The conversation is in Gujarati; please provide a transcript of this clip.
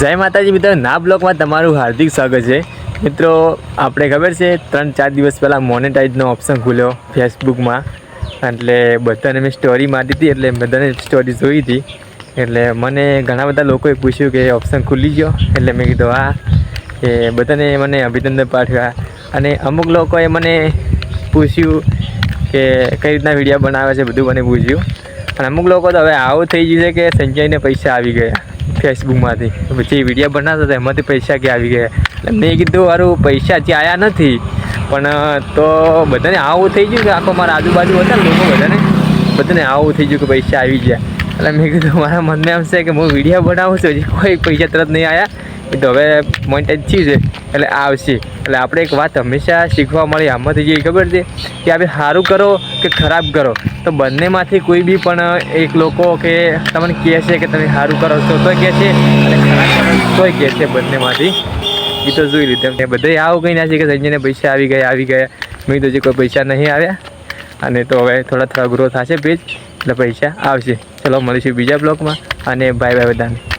જય માતાજી મિત્રો, ના બ્લોકમાં તમારું હાર્દિક સ્વાગત છે. મિત્રો, આપણે ખબર છે, ત્રણ ચાર દિવસ પહેલાં મોનેટાઈઝનો ઓપ્શન ખુલ્યો ફેસબુકમાં એટલે બધાને મેં સ્ટોરી મારી હતી એટલે બધાને સ્ટોરી જોઈ હતી. એટલે મને ઘણા બધા લોકોએ પૂછ્યું કે ઓપ્શન ખુલી ગયો. એટલે મેં કીધું, હા. કે બધાને મને અભિનંદન પાઠવ્યા. અને અમુક લોકોએ મને પૂછ્યું કે કઈ રીતના વીડિયો બનાવે છે, બધું મને પૂછ્યું. અને અમુક લોકો તો હવે આવું થઈ ગયું છે કે સંજયને પૈસા આવી ગયા. ફેસબુકમાંથી પછી વીડિયો બનાવતા હતા, એમાંથી પૈસા ક્યાં આવી ગયા. એટલે મેં કીધું મારું પૈસા હજી આવ્યા નથી. પણ તો બધાને આવું થઈ ગયું કે આખો મારા આજુબાજુ હતા ને લોકો બધાને બધાને આવું થઈ ગયું કે પૈસા આવી ગયા. એટલે મેં કીધું, મારા મનમાં એમ છે કે હું વીડિયો બનાવું છું, હજી કોઈ પૈસા તરત નહીં આવ્યા તો હવે મોન્ટેજ થયું છે. એટલે આવશે. એટલે આપણે એક વાત હંમેશા શીખવા મળી, આમાંથી જે ખબર છે કે આપણે સારું કરો કે ખરાબ કરો. તો બંનેમાંથી કોઈ બી પણ એક લોકો કે તમને કહે છે કે તમે સારું કરો છો તો કહે છે અને ખરાબ કરો તોય કહે છે બંનેમાંથી. એ તો જોઈ લીધું એ બધે આવું કંઈ ના છે કે સંજયને પૈસા આવી ગયા આવી ગયા. મેં તો જે કોઈ પૈસા નહીં આવ્યા. અને તો હવે થોડા થોડા ગ્રો થશે પેજ એટલે પૈસા આવશે. ચલો, મળીશું બીજા બ્લોગમાં અને બાય બાય બધાને.